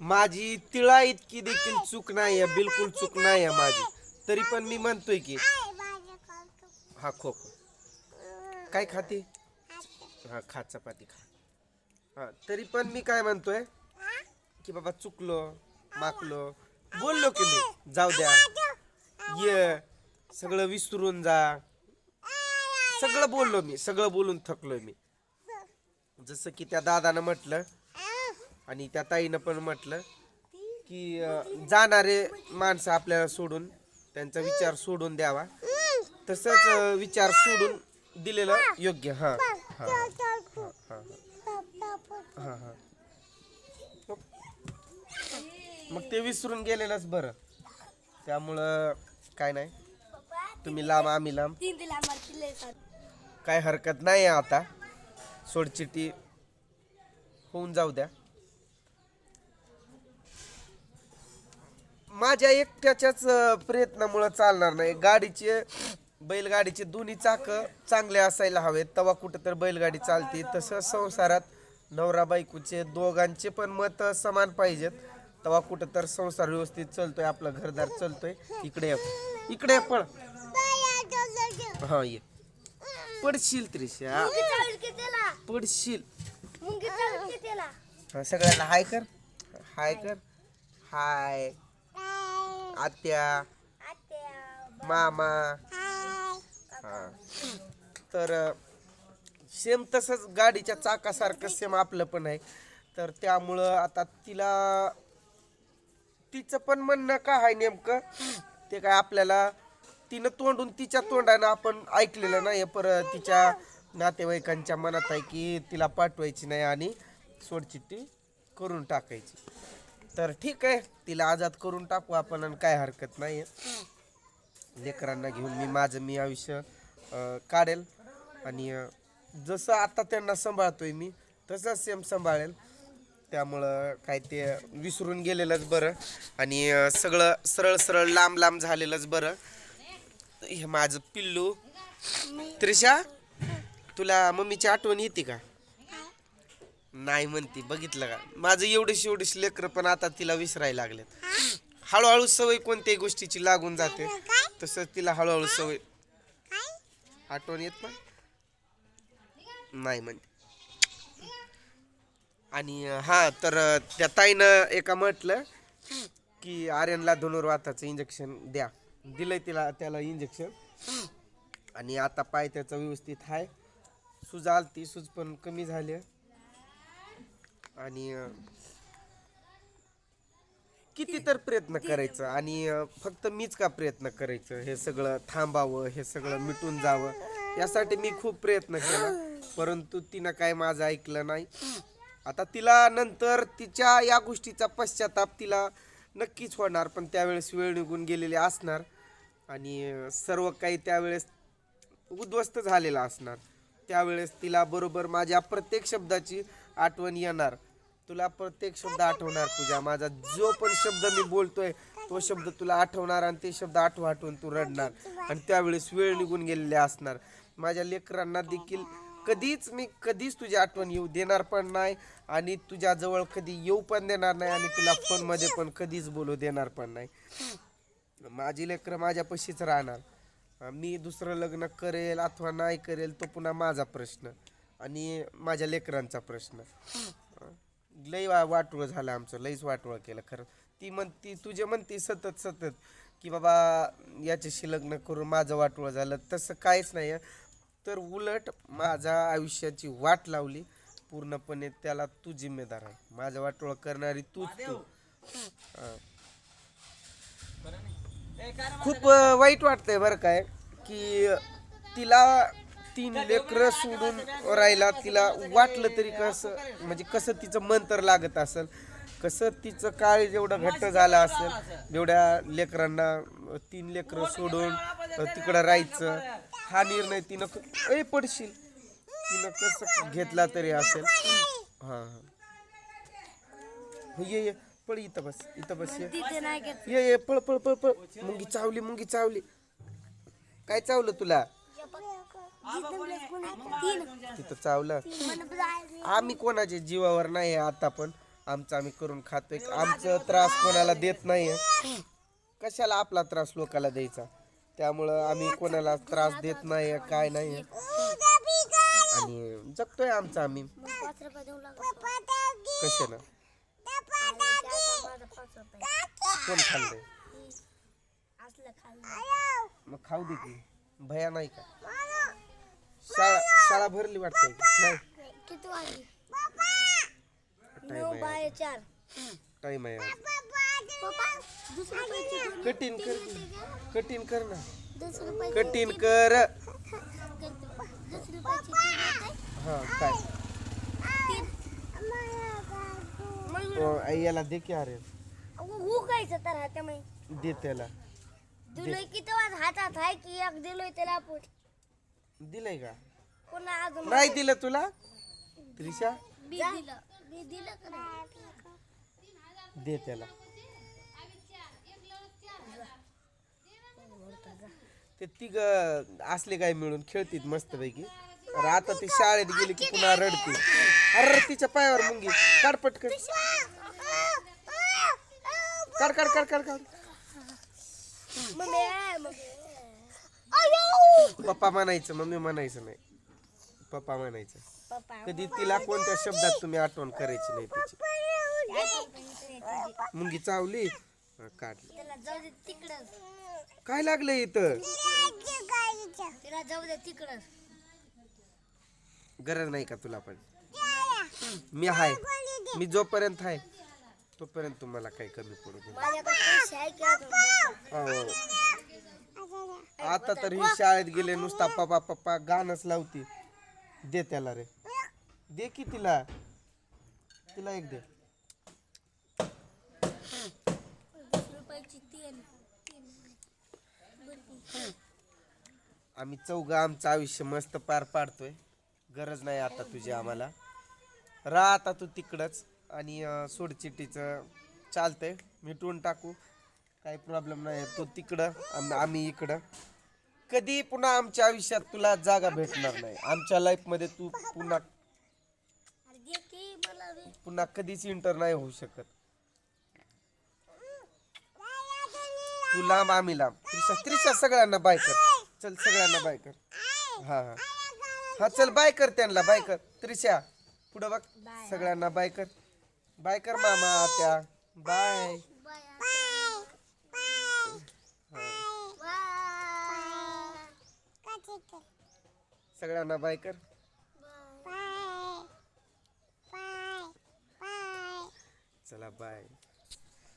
माझी तिळा इतकी देखील चूक नाही आहे बिलकुल चूक नाही आहे माझी. तरी पण मी म्हणतोय की हा खो खो. काय खाते? हा खा चपाती खा. हा तरी पण मी काय म्हणतोय? की बाबा चुकलो माकलो. बोललो की मी जाऊ द्या. ये सगळं विसरून जा. सगळं बोललो मी सगळं बोलून थकलोय मी. जसं की त्या दादानं म्हटलं आणि त्या ताईनं पण म्हटलं की अं, जाणारे माणसं आपल्याला सोडून त्यांचा विचार सोडून द्यावा. तसंच अं, विचार सोडून दिलेलं योग्य. हां. हां हां हां हां हां मग ते विसरून गेलेलंच बरं. त्यामुळं काय नाही. तुम्ही लांब आम्ही लांब. काय हरकत नाही आहे आता. सोडचिटी होऊन जाऊ द्या. माझ्या एकट्याच्याच प्रयत्नामुळं चालणार नाही. गाडीचे बैलगाडीचे दोन्ही चाक चांगले असायला हवेत. तेव्हा कुठं तर बैलगाडी चालते. तसं संसारात नवरा बायकोचे दोघांचे पण मत समान पाहिजेत. तेव्हा कुठं तर संसार व्यवस्थित चालतोय आपलं घरदार चालतोय. इकडे. इकडे पळ. हा ये. पडशील त्रिशा. पडशील. हा, सगळ्यांना हाय कर. हाय कर. हाय. आत्या मामा. हा. तर सेम तसंच गाडीच्या चाकासारखं सेम आपलं पण आहे. तर त्यामुळं आता तिला तिचं पण म्हणणं काय आहे नेमकं? ते काय आपल्याला तिनं तोंडून तिच्या तोंडानं आपण ऐकलेलं नाही पर तिच्या नातेवाईकांच्या मनात आहे की तिला पाठवायची नाही आणि सोडचिट्टी करून टाकायची. तर ठीक आहे तिला आजाद करून टाकू आपण आणि काय हरकत नाही लेकरांना घेऊन मी माझं मी आयुष्य काढेल. आणि जसं आता त्यांना सांभाळतोय मी तसं सेम सांभाळेल. त्यामुळं काय ते विसरून गेलेलंच बरं. आणि सगळं सरळ सरळ लांब लांब झालेलंच बरं. हे माझं पिल्लू. त्रिशा तुला मम्मीची आठवण येते का? नाही म्हणती बघितलं का? माझं एवढीशी एवढीशी लेकरं पण आता तिला विसरायला लागलेत. हळूहळू सवय कोणत्याही गोष्टीची लागून जाते. तसं तिला हळूहळू सवय. आठवण येत ना? नाही म्हणते. आणि हा तर त्या ताईनं एका म्हटलं की आर्यनला धनुर्वाताचं इंजेक्शन द्या. दिलंय तिला त्याला इंजेक्शन आणि आता पाय त्याचा व्यवस्थित आहे. सूज आलती सूज पण कमी झाली. आणि किती तर प्रयत्न करायचं आणि फक्त मीच का प्रयत्न करायचं? हे सगळं थांबावं हे सगळं मिटून जावं यासाठी मी खूप प्रयत्न केला. परंतु तिनं काय माझं ऐकलं नाही. आता तिला नंतर तिच्या या गोष्टीचा पश्चाताप तिला नक्कीच होणार पण त्यावेळेस वेळ निघून गेलेली असणार आणि सर्व काही त्यावेळेस उद्ध्वस्त झालेला असणार. त्यावेळेस तिला बरोबर माझ्या प्रत्येक शब्दाची आठवण येणार. तुला प्रत्येक शब्द आठवणार पूजा माझा जो पण शब्द मी बोलतोय तो शब्द तुला आठवणार आणि ते शब्द आठव आठवून तू रडणार आणि त्यावेळेस वेळ निघून गेलेले असणार. माझ्या लेकरांना देखील कधीच मी कधीच तुझी आठवण येऊ देणार पण नाही आणि तुझ्या जवळ कधी येऊ पण देणार नाही आणि तुला फोनमध्ये पण कधीच बोलू देणार पण नाही. माझी लेकरं माझ्यापाशीच राहणार. मी दुसरं लग्न करेल अथवा नाही करेल तो पुन्हा माझा प्रश्न आणि माझ्या लेकरांचा प्रश्न. लई वा वाटोळं झालं आमचं लईच वाटोळं केलं खरं. ती म्हणती तुझे म्हणती सतत सतत की बाबा याच्याशी लग्न करून माझं वाटोळं झालं. तसं काहीच नाही आहे तर उलट माझ्या आयुष्याची वाट लावली. पूर्णपणे त्याला तू जिम्मेदार आहे. माझं वाटोळं करणारी तूच तू. खूप अ, वाईट वाटतंय बरं काय की तिला तीन लेकरं सोडून राहिला तिला वाटलं तरी कसं म्हणजे कसं तिचं मन तर लागत असेल कसं तिचं काळ जेवढं घट्ट झालं असेल जेवढ्या लेकरांना तीन लेकरं सोडून तिकडं राहायचं हा निर्णय तिनं ए पडशील. तिनं कसं घेतला तरी असेल. हां हां. ये ये. पळ इथं बस इथं बस ये. ये ये पळ पळ पळ पळ. मुंगी चावली मुंगी चावली. काय चावलं तुला? तिथं चावलं. आम्ही कोणाच्या जीवावर नाही आहे आता पण. आमचं आम्ही करून खातोय. आमचं त्रास कोणाला देत नाही कशाला आपला त्रास लोकाला द्यायचा? त्यामुळं आम्ही कोणाला त्रास देत नाही काय नाही आणि जगतोय आमचं आम्ही. कशानं कोण खाल्लंय? मग खाऊ दे की. भया नाही का शाळा शाळा भरली वाटतंय नाही? किती वाजली? टाइम नऊ बाय चार. टाइम आहे. आज. दुसरं कठीण कर. कठीण कर ना. दुसरं रुपयाची कठीण कर. दुसरं येते. हा काय? मग ओ, आई याला दे की अरे हू कायचं तर हातामध्ये. दे त्याला. दिलोय किती वाज हातात आहे की एक दिलोय त्याला आपण. दिलंय का? पुन्हा अजून नाही दिलं तुला? त्रिशा? बी दिलं. बी दिलं का नाही? दे त्याला. ते तिघ असले काय मिळून खेळतीत मस्त पैकी अरे आता ती शाळेत गेली की पुन्हा रडते. अरे तिच्या पायावर मुंगी. काढ पटकन. काढ काढ काढ काढ काढ. मम्मी आहे, मम्मी. पप्पा म्हणायचं मम्मी म्हणायचं नाही. पप्पा म्हणायचं. पप्पा कधी तिला कोणत्या शब्दात तुम्ही आठवण करायची नाही तिची? मुंगी चावली? हा, काढली. जाऊ दे तिकडं. काय लागलं इथं? तिला जाऊ दे तिकडं. गरज नाही का तुला पण? मी आहे मी जोपर्यंत आहे तोपर्यंत तुम्हाला काही कमी पडू दे माझ्याकडे पैसे आहे की अजून? हो. आता तर ही शाळेत गेले नुसता पप्पा पप्पा गाणंच लावती. दे त्याला रे. दे की तिला. तिला एक दे. आम्ही चौघं आमचं आयुष्य मस्त पार पाडतोय. गरज नाही आता तुझी आम्हाला. राह आता तू तिकडंच आणि अं, सोडचिट्टीचं चालतंय. मिटवून टाकू. काही प्रॉब्लेम नाही तो तिकडं आम्ही इकडं. कधी पुन्हा आमच्या आयुष्यात तुला जागा भेटणार नाही. आमच्या लाईफमध्ये तू पुन्हा पुन्हा कधीच इंटर नाही होऊ शकत. तू लांब आम्ही लांब. त्रिशा त्रिशा सगळ्यांना बाय कर. चल सगळ्यांना बाय कर. हा हा. हा चल बाय कर त्यांना बाय कर. त्रिशा पुढं बघ. सगळ्यांना बाय कर. बाय कर मामा आत्या. बाय सगळ्यांना बाय कर. चला बाय